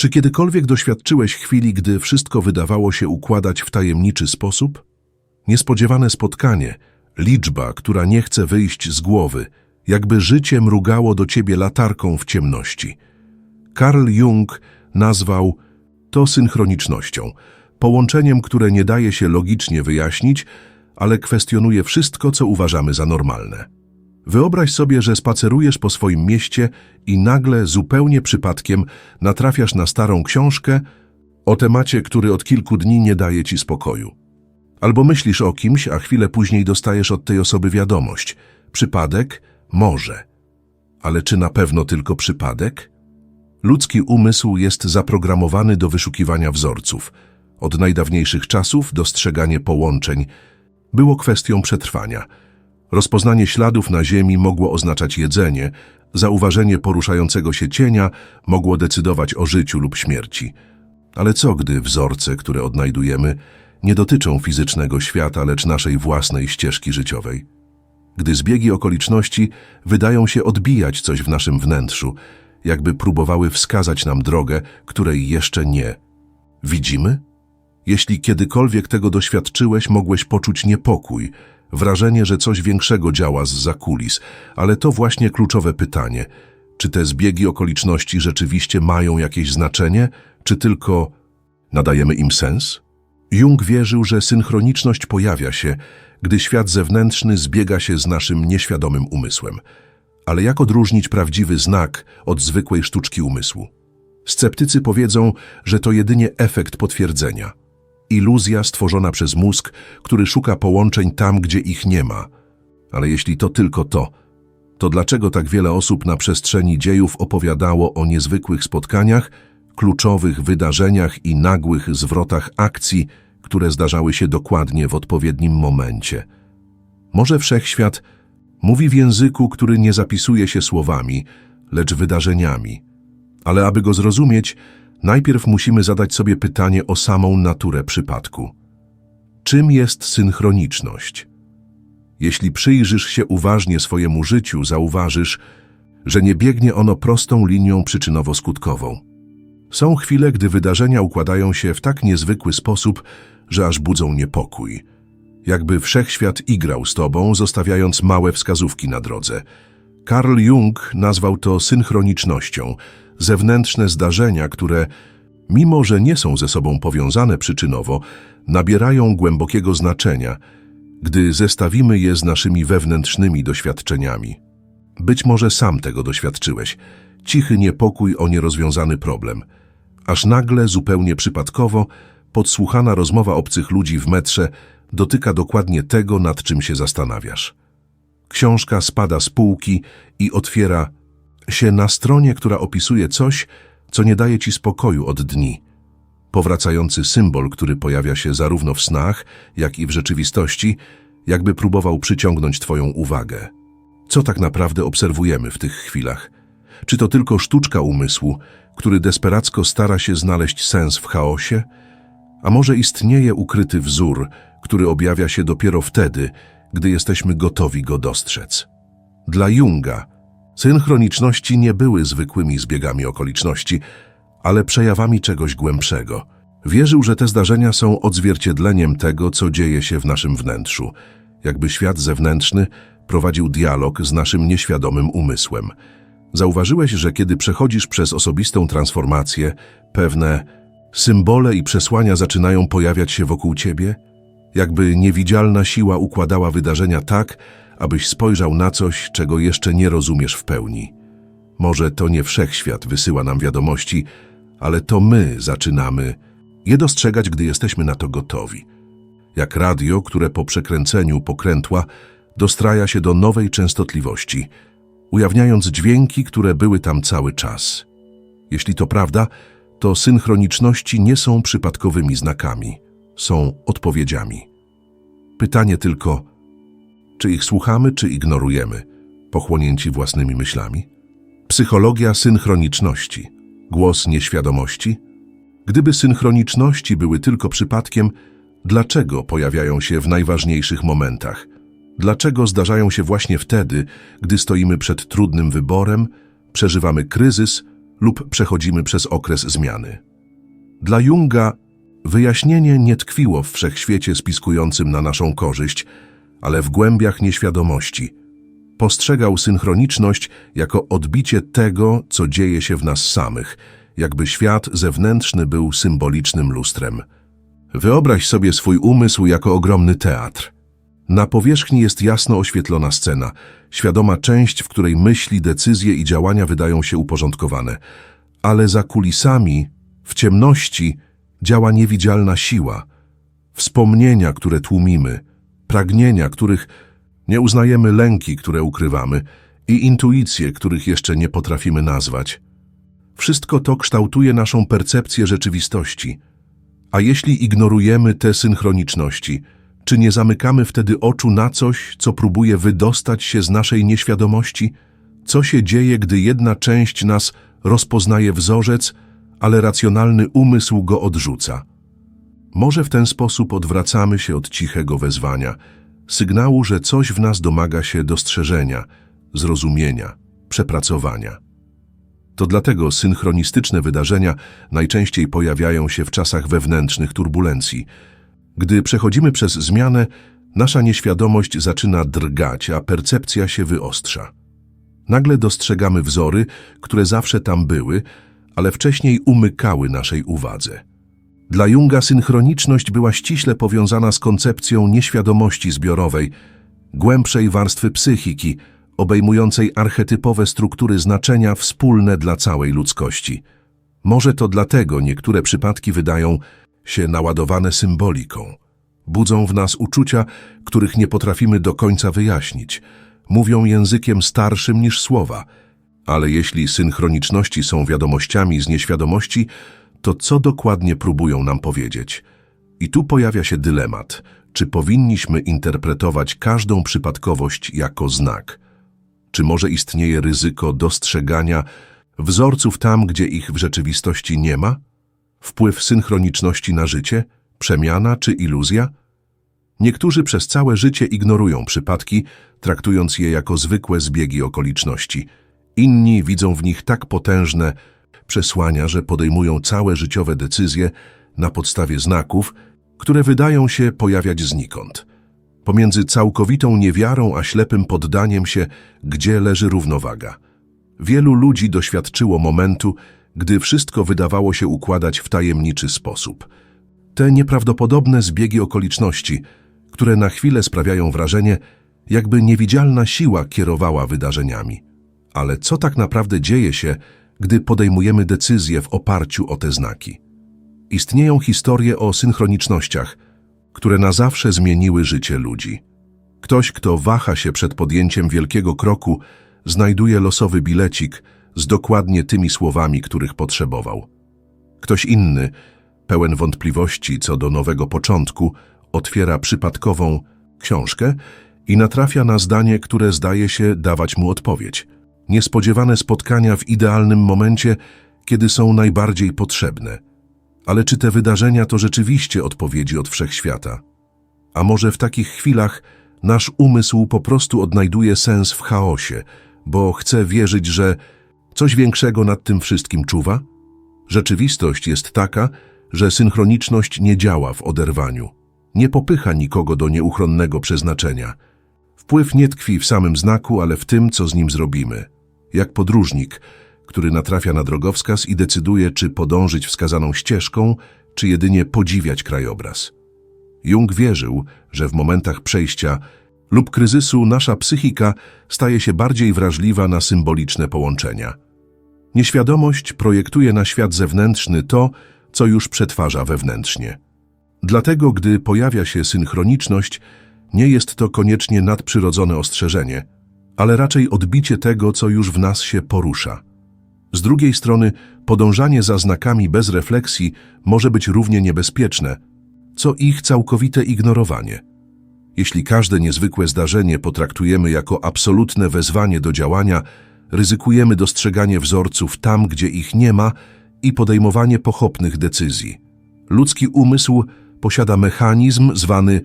Czy kiedykolwiek doświadczyłeś chwili, gdy wszystko wydawało się układać w tajemniczy sposób? Niespodziewane spotkanie, liczba, która nie chce wyjść z głowy, jakby życie mrugało do ciebie latarką w ciemności. Carl Jung nazwał to synchronicznością, połączeniem, które nie daje się logicznie wyjaśnić, ale kwestionuje wszystko, co uważamy za normalne. Wyobraź sobie, że spacerujesz po swoim mieście i nagle, zupełnie przypadkiem, natrafiasz na starą książkę o temacie, który od kilku dni nie daje ci spokoju. Albo myślisz o kimś, a chwilę później dostajesz od tej osoby wiadomość. Przypadek? Może. Ale czy na pewno tylko przypadek? Ludzki umysł jest zaprogramowany do wyszukiwania wzorców. Od najdawniejszych czasów dostrzeganie połączeń było kwestią przetrwania. Rozpoznanie śladów na ziemi mogło oznaczać jedzenie, zauważenie poruszającego się cienia mogło decydować o życiu lub śmierci. Ale co gdy wzorce, które odnajdujemy, nie dotyczą fizycznego świata, lecz naszej własnej ścieżki życiowej? Gdy zbiegi okoliczności wydają się odbijać coś w naszym wnętrzu, jakby próbowały wskazać nam drogę, której jeszcze nie widzimy? Jeśli kiedykolwiek tego doświadczyłeś, mogłeś poczuć niepokój, wrażenie, że coś większego działa z zakulis, ale to właśnie kluczowe pytanie. Czy te zbiegi okoliczności rzeczywiście mają jakieś znaczenie, czy tylko nadajemy im sens? Jung wierzył, że synchroniczność pojawia się, gdy świat zewnętrzny zbiega się z naszym nieświadomym umysłem. Ale jak odróżnić prawdziwy znak od zwykłej sztuczki umysłu? Sceptycy powiedzą, że to jedynie efekt potwierdzenia. Iluzja stworzona przez mózg, który szuka połączeń tam, gdzie ich nie ma. Ale jeśli to tylko to, to dlaczego tak wiele osób na przestrzeni dziejów opowiadało o niezwykłych spotkaniach, kluczowych wydarzeniach i nagłych zwrotach akcji, które zdarzały się dokładnie w odpowiednim momencie? Może wszechświat mówi w języku, który nie zapisuje się słowami, lecz wydarzeniami. Ale aby go zrozumieć, najpierw musimy zadać sobie pytanie o samą naturę przypadku. Czym jest synchroniczność? Jeśli przyjrzysz się uważnie swojemu życiu, zauważysz, że nie biegnie ono prostą linią przyczynowo-skutkową. Są chwile, gdy wydarzenia układają się w tak niezwykły sposób, że aż budzą niepokój. Jakby wszechświat igrał z tobą, zostawiając małe wskazówki na drodze. Carl Jung nazwał to synchronicznością, zewnętrzne zdarzenia, które, mimo że nie są ze sobą powiązane przyczynowo, nabierają głębokiego znaczenia, gdy zestawimy je z naszymi wewnętrznymi doświadczeniami. Być może sam tego doświadczyłeś. Cichy niepokój o nierozwiązany problem. Aż nagle, zupełnie przypadkowo, podsłuchana rozmowa obcych ludzi w metrze dotyka dokładnie tego, nad czym się zastanawiasz. Książka spada z półki i otwiera się na stronie, która opisuje coś, co nie daje ci spokoju od dni. Powracający symbol, który pojawia się zarówno w snach, jak i w rzeczywistości, jakby próbował przyciągnąć twoją uwagę. Co tak naprawdę obserwujemy w tych chwilach? Czy to tylko sztuczka umysłu, który desperacko stara się znaleźć sens w chaosie? A może istnieje ukryty wzór, który objawia się dopiero wtedy, gdy jesteśmy gotowi go dostrzec? Dla Junga synchroniczności nie były zwykłymi zbiegami okoliczności, ale przejawami czegoś głębszego. Wierzył, że te zdarzenia są odzwierciedleniem tego, co dzieje się w naszym wnętrzu, jakby świat zewnętrzny prowadził dialog z naszym nieświadomym umysłem. Zauważyłeś, że kiedy przechodzisz przez osobistą transformację, pewne symbole i przesłania zaczynają pojawiać się wokół ciebie? Jakby niewidzialna siła układała wydarzenia tak, abyś spojrzał na coś, czego jeszcze nie rozumiesz w pełni. Może to nie wszechświat wysyła nam wiadomości, ale to my zaczynamy je dostrzegać, gdy jesteśmy na to gotowi. Jak radio, które po przekręceniu pokrętła dostraja się do nowej częstotliwości, ujawniając dźwięki, które były tam cały czas. Jeśli to prawda, to synchroniczności nie są przypadkowymi znakami, są odpowiedziami. Pytanie tylko, czy ich słuchamy, czy ignorujemy, pochłonięci własnymi myślami? Psychologia synchroniczności, głos nieświadomości. Gdyby synchroniczności były tylko przypadkiem, dlaczego pojawiają się w najważniejszych momentach? Dlaczego zdarzają się właśnie wtedy, gdy stoimy przed trudnym wyborem, przeżywamy kryzys lub przechodzimy przez okres zmiany. Dla Junga wyjaśnienie nie tkwiło w wszechświecie spiskującym na naszą korzyść, ale w głębiach nieświadomości. Postrzegał synchroniczność jako odbicie tego, co dzieje się w nas samych, jakby świat zewnętrzny był symbolicznym lustrem. Wyobraź sobie swój umysł jako ogromny teatr. Na powierzchni jest jasno oświetlona scena, świadoma część, w której myśli, decyzje i działania wydają się uporządkowane. Ale za kulisami, w ciemności, działa niewidzialna siła. Wspomnienia, które tłumimy, pragnienia, których nie uznajemy, lęki, które ukrywamy i intuicje, których jeszcze nie potrafimy nazwać. Wszystko to kształtuje naszą percepcję rzeczywistości. A jeśli ignorujemy te synchroniczności, czy nie zamykamy wtedy oczu na coś, co próbuje wydostać się z naszej nieświadomości? Co się dzieje, gdy jedna część nas rozpoznaje wzorzec, ale racjonalny umysł go odrzuca? Może w ten sposób odwracamy się od cichego wezwania, sygnału, że coś w nas domaga się dostrzeżenia, zrozumienia, przepracowania. To dlatego synchronistyczne wydarzenia najczęściej pojawiają się w czasach wewnętrznych turbulencji. Gdy przechodzimy przez zmianę, nasza nieświadomość zaczyna drgać, a percepcja się wyostrza. Nagle dostrzegamy wzory, które zawsze tam były, ale wcześniej umykały naszej uwadze. Dla Junga synchroniczność była ściśle powiązana z koncepcją nieświadomości zbiorowej, głębszej warstwy psychiki, obejmującej archetypowe struktury znaczenia wspólne dla całej ludzkości. Może to dlatego niektóre przypadki wydają się naładowane symboliką. Budzą w nas uczucia, których nie potrafimy do końca wyjaśnić. Mówią językiem starszym niż słowa. Ale jeśli synchroniczności są wiadomościami z nieświadomości, to co dokładnie próbują nam powiedzieć? I tu pojawia się dylemat. Czy powinniśmy interpretować każdą przypadkowość jako znak? Czy może istnieje ryzyko dostrzegania wzorców tam, gdzie ich w rzeczywistości nie ma? Wpływ synchroniczności na życie? Przemiana czy iluzja? Niektórzy przez całe życie ignorują przypadki, traktując je jako zwykłe zbiegi okoliczności. Inni widzą w nich tak potężne przesłania, że podejmują całe życiowe decyzje na podstawie znaków, które wydają się pojawiać znikąd. Pomiędzy całkowitą niewiarą a ślepym poddaniem się, gdzie leży równowaga. Wielu ludzi doświadczyło momentu, gdy wszystko wydawało się układać w tajemniczy sposób. Te nieprawdopodobne zbiegi okoliczności, które na chwilę sprawiają wrażenie, jakby niewidzialna siła kierowała wydarzeniami. Ale co tak naprawdę dzieje się, gdy podejmujemy decyzje w oparciu o te znaki? Istnieją historie o synchronicznościach, które na zawsze zmieniły życie ludzi. Ktoś, kto waha się przed podjęciem wielkiego kroku, znajduje losowy bilecik z dokładnie tymi słowami, których potrzebował. Ktoś inny, pełen wątpliwości co do nowego początku, otwiera przypadkową książkę i natrafia na zdanie, które zdaje się dawać mu odpowiedź. Niespodziewane spotkania w idealnym momencie, kiedy są najbardziej potrzebne – ale czy te wydarzenia to rzeczywiście odpowiedzi od wszechświata? A może w takich chwilach nasz umysł po prostu odnajduje sens w chaosie, bo chce wierzyć, że coś większego nad tym wszystkim czuwa? Rzeczywistość jest taka, że synchroniczność nie działa w oderwaniu. Nie popycha nikogo do nieuchronnego przeznaczenia. Wpływ nie tkwi w samym znaku, ale w tym, co z nim zrobimy. Jak podróżnik, który natrafia na drogowskaz i decyduje, czy podążyć wskazaną ścieżką, czy jedynie podziwiać krajobraz. Jung wierzył, że w momentach przejścia lub kryzysu nasza psychika staje się bardziej wrażliwa na symboliczne połączenia. Nieświadomość projektuje na świat zewnętrzny to, co już przetwarza wewnętrznie. Dlatego, gdy pojawia się synchroniczność, nie jest to koniecznie nadprzyrodzone ostrzeżenie, ale raczej odbicie tego, co już w nas się porusza. Z drugiej strony, podążanie za znakami bez refleksji może być równie niebezpieczne, co ich całkowite ignorowanie. Jeśli każde niezwykłe zdarzenie potraktujemy jako absolutne wezwanie do działania, ryzykujemy dostrzeganie wzorców tam, gdzie ich nie ma i podejmowanie pochopnych decyzji. Ludzki umysł posiada mechanizm zwany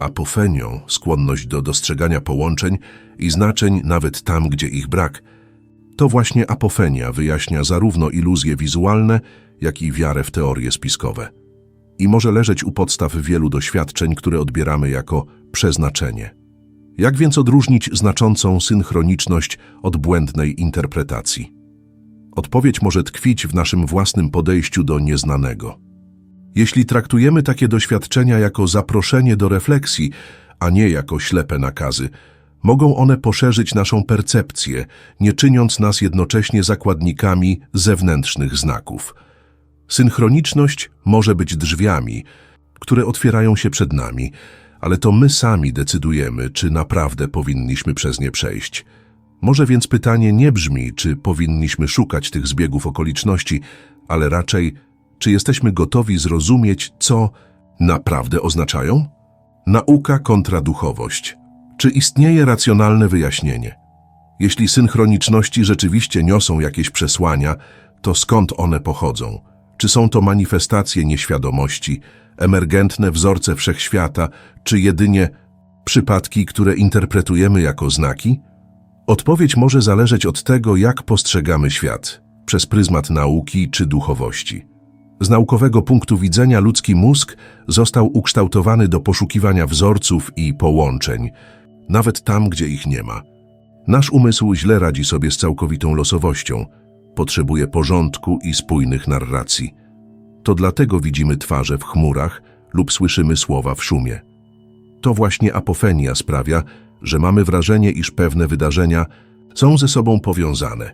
apofenią, skłonność do dostrzegania połączeń i znaczeń nawet tam, gdzie ich brak – To właśnie apofenia wyjaśnia zarówno iluzje wizualne, jak i wiarę w teorie spiskowe. I może leżeć u podstaw wielu doświadczeń, które odbieramy jako przeznaczenie. Jak więc odróżnić znaczącą synchroniczność od błędnej interpretacji? Odpowiedź może tkwić w naszym własnym podejściu do nieznanego. Jeśli traktujemy takie doświadczenia jako zaproszenie do refleksji, a nie jako ślepe nakazy, mogą one poszerzyć naszą percepcję, nie czyniąc nas jednocześnie zakładnikami zewnętrznych znaków. Synchroniczność może być drzwiami, które otwierają się przed nami, ale to my sami decydujemy, czy naprawdę powinniśmy przez nie przejść. Może więc pytanie nie brzmi, czy powinniśmy szukać tych zbiegów okoliczności, ale raczej, czy jesteśmy gotowi zrozumieć, co naprawdę oznaczają? Nauka kontra duchowość. Czy istnieje racjonalne wyjaśnienie? Jeśli synchroniczności rzeczywiście niosą jakieś przesłania, to skąd one pochodzą? Czy są to manifestacje nieświadomości, emergentne wzorce wszechświata, czy jedynie przypadki, które interpretujemy jako znaki? Odpowiedź może zależeć od tego, jak postrzegamy świat, przez pryzmat nauki czy duchowości. Z naukowego punktu widzenia ludzki mózg został ukształtowany do poszukiwania wzorców i połączeń, nawet tam, gdzie ich nie ma. Nasz umysł źle radzi sobie z całkowitą losowością, potrzebuje porządku i spójnych narracji. To dlatego widzimy twarze w chmurach lub słyszymy słowa w szumie. To właśnie apofenia sprawia, że mamy wrażenie, iż pewne wydarzenia są ze sobą powiązane.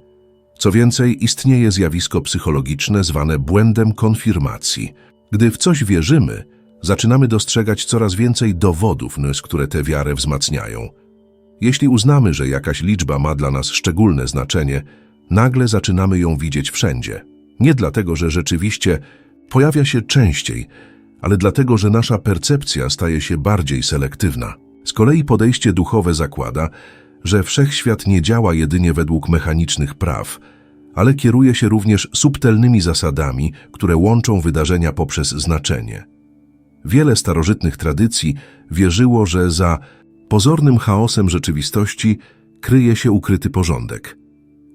Co więcej, istnieje zjawisko psychologiczne zwane błędem konfirmacji. Gdy w coś wierzymy, zaczynamy dostrzegać coraz więcej dowodów, z które tę wiarę wzmacniają. Jeśli uznamy, że jakaś liczba ma dla nas szczególne znaczenie, nagle zaczynamy ją widzieć wszędzie. Nie dlatego, że rzeczywiście pojawia się częściej, ale dlatego, że nasza percepcja staje się bardziej selektywna. Z kolei podejście duchowe zakłada, że wszechświat nie działa jedynie według mechanicznych praw, ale kieruje się również subtelnymi zasadami, które łączą wydarzenia poprzez znaczenie. Wiele starożytnych tradycji wierzyło, że za pozornym chaosem rzeczywistości kryje się ukryty porządek.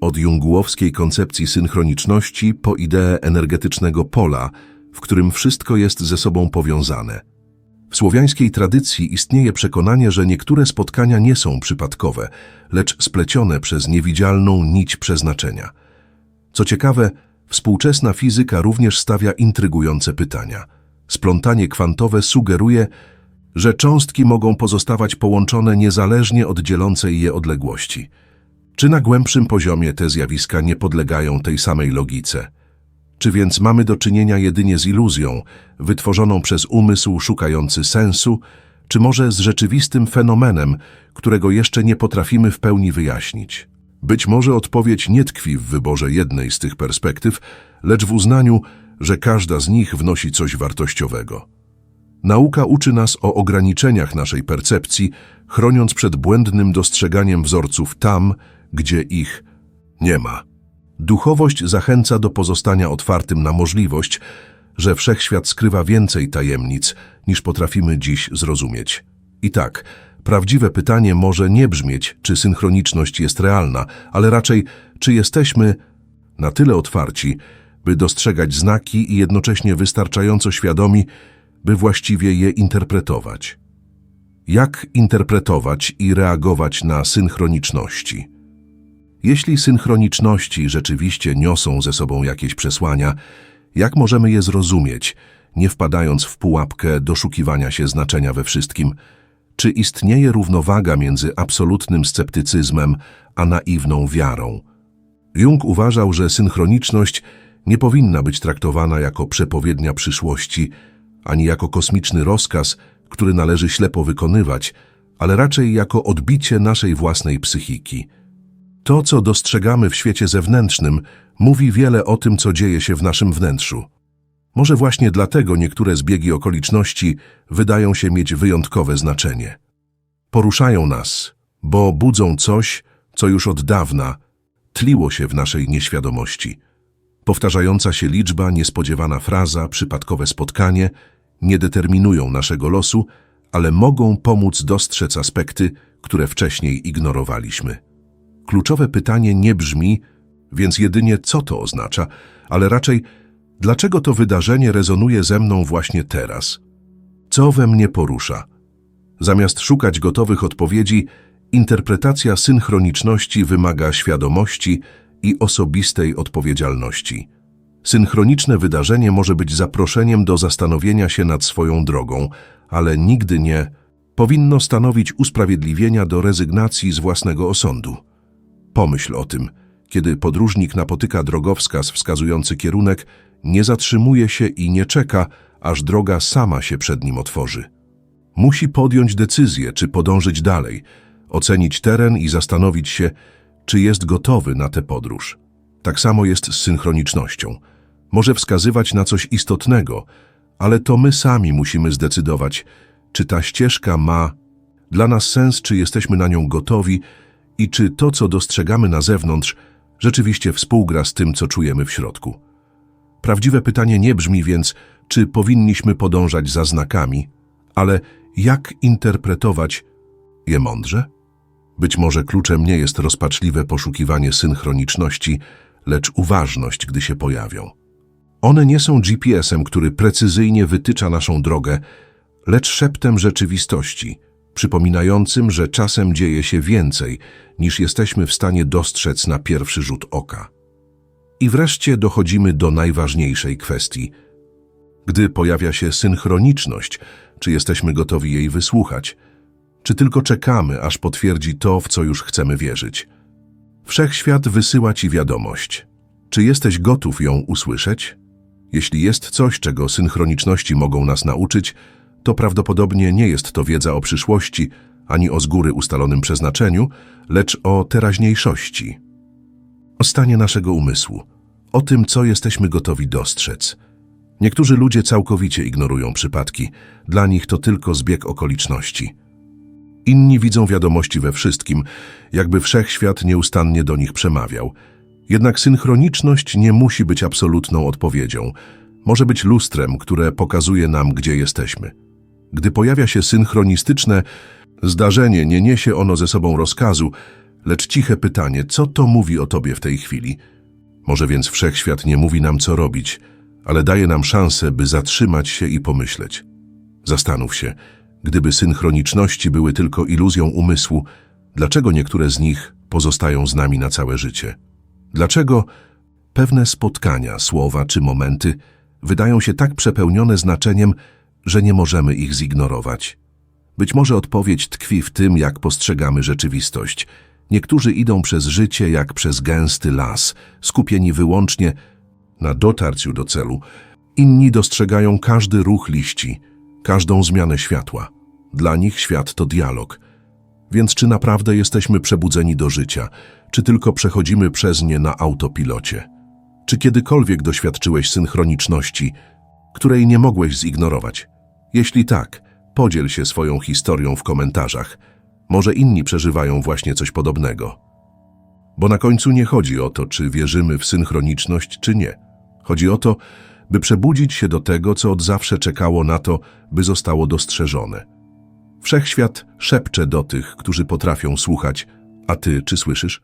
Od jungułowskiej koncepcji synchroniczności po ideę energetycznego pola, w którym wszystko jest ze sobą powiązane. W słowiańskiej tradycji istnieje przekonanie, że niektóre spotkania nie są przypadkowe, lecz splecione przez niewidzialną nić przeznaczenia. Co ciekawe, współczesna fizyka również stawia intrygujące pytania. Splątanie kwantowe sugeruje, że cząstki mogą pozostawać połączone niezależnie od dzielącej je odległości. Czy na głębszym poziomie te zjawiska nie podlegają tej samej logice? Czy więc mamy do czynienia jedynie z iluzją, wytworzoną przez umysł szukający sensu, czy może z rzeczywistym fenomenem, którego jeszcze nie potrafimy w pełni wyjaśnić? Być może odpowiedź nie tkwi w wyborze jednej z tych perspektyw, lecz w uznaniu, że każda z nich wnosi coś wartościowego. Nauka uczy nas o ograniczeniach naszej percepcji, chroniąc przed błędnym dostrzeganiem wzorców tam, gdzie ich nie ma. Duchowość zachęca do pozostania otwartym na możliwość, że wszechświat skrywa więcej tajemnic, niż potrafimy dziś zrozumieć. I tak, prawdziwe pytanie może nie brzmieć, czy synchroniczność jest realna, ale raczej, czy jesteśmy na tyle otwarci, by dostrzegać znaki i jednocześnie wystarczająco świadomi, by właściwie je interpretować. Jak interpretować i reagować na synchroniczności? Jeśli synchroniczności rzeczywiście niosą ze sobą jakieś przesłania, jak możemy je zrozumieć, nie wpadając w pułapkę doszukiwania się znaczenia we wszystkim? Czy istnieje równowaga między absolutnym sceptycyzmem a naiwną wiarą? Jung uważał, że synchroniczność nie powinna być traktowana jako przepowiednia przyszłości, ani jako kosmiczny rozkaz, który należy ślepo wykonywać, ale raczej jako odbicie naszej własnej psychiki – to, co dostrzegamy w świecie zewnętrznym, mówi wiele o tym, co dzieje się w naszym wnętrzu. Może właśnie dlatego niektóre zbiegi okoliczności wydają się mieć wyjątkowe znaczenie. Poruszają nas, bo budzą coś, co już od dawna tliło się w naszej nieświadomości. Powtarzająca się liczba, niespodziewana fraza, przypadkowe spotkanie nie determinują naszego losu, ale mogą pomóc dostrzec aspekty, które wcześniej ignorowaliśmy. Kluczowe pytanie nie brzmi, więc jedynie co to oznacza, ale raczej dlaczego to wydarzenie rezonuje ze mną właśnie teraz. Co we mnie porusza? Zamiast szukać gotowych odpowiedzi, interpretacja synchroniczności wymaga świadomości i osobistej odpowiedzialności. Synchroniczne wydarzenie może być zaproszeniem do zastanowienia się nad swoją drogą, ale nigdy nie powinno stanowić usprawiedliwienia do rezygnacji z własnego osądu. Pomyśl o tym, kiedy podróżnik napotyka drogowskaz wskazujący kierunek, nie zatrzymuje się i nie czeka, aż droga sama się przed nim otworzy. Musi podjąć decyzję, czy podążyć dalej, ocenić teren i zastanowić się, czy jest gotowy na tę podróż. Tak samo jest z synchronicznością. Może wskazywać na coś istotnego, ale to my sami musimy zdecydować, czy ta ścieżka ma dla nas sens, czy jesteśmy na nią gotowi i czy to, co dostrzegamy na zewnątrz, rzeczywiście współgra z tym, co czujemy w środku. Prawdziwe pytanie nie brzmi więc, czy powinniśmy podążać za znakami, ale jak interpretować je mądrze? Być może kluczem nie jest rozpaczliwe poszukiwanie synchroniczności, lecz uważność, gdy się pojawią. One nie są GPS-em, który precyzyjnie wytycza naszą drogę, lecz szeptem rzeczywistości, przypominającym, że czasem dzieje się więcej, niż jesteśmy w stanie dostrzec na pierwszy rzut oka. I wreszcie dochodzimy do najważniejszej kwestii. Gdy pojawia się synchroniczność, czy jesteśmy gotowi jej wysłuchać, czy tylko czekamy, aż potwierdzi to, w co już chcemy wierzyć. Wszechświat wysyła ci wiadomość. Czy jesteś gotów ją usłyszeć? Jeśli jest coś, czego synchroniczności mogą nas nauczyć, to prawdopodobnie nie jest to wiedza o przyszłości, ani o z góry ustalonym przeznaczeniu, lecz o teraźniejszości. O stanie naszego umysłu, o tym, co jesteśmy gotowi dostrzec. Niektórzy ludzie całkowicie ignorują przypadki, dla nich to tylko zbieg okoliczności. Inni widzą wiadomości we wszystkim, jakby wszechświat nieustannie do nich przemawiał. Jednak synchroniczność nie musi być absolutną odpowiedzią. Może być lustrem, które pokazuje nam, gdzie jesteśmy. Gdy pojawia się synchronistyczne zdarzenie, nie niesie ono ze sobą rozkazu, lecz ciche pytanie, co to mówi o tobie w tej chwili? Może więc wszechświat nie mówi nam, co robić, ale daje nam szansę, by zatrzymać się i pomyśleć. Zastanów się, gdyby synchroniczności były tylko iluzją umysłu, dlaczego niektóre z nich pozostają z nami na całe życie? Dlaczego pewne spotkania, słowa czy momenty wydają się tak przepełnione znaczeniem, że nie możemy ich zignorować? Być może odpowiedź tkwi w tym, jak postrzegamy rzeczywistość. Niektórzy idą przez życie jak przez gęsty las, skupieni wyłącznie na dotarciu do celu. Inni dostrzegają każdy ruch liści, każdą zmianę światła. Dla nich świat to dialog. Więc czy naprawdę jesteśmy przebudzeni do życia, czy tylko przechodzimy przez nie na autopilocie? Czy kiedykolwiek doświadczyłeś synchroniczności, której nie mogłeś zignorować? Jeśli tak, podziel się swoją historią w komentarzach. Może inni przeżywają właśnie coś podobnego. Bo na końcu nie chodzi o to, czy wierzymy w synchroniczność, czy nie. Chodzi o to, by przebudzić się do tego, co od zawsze czekało na to, by zostało dostrzeżone. Wszechświat szepcze do tych, którzy potrafią słuchać, a ty czy słyszysz?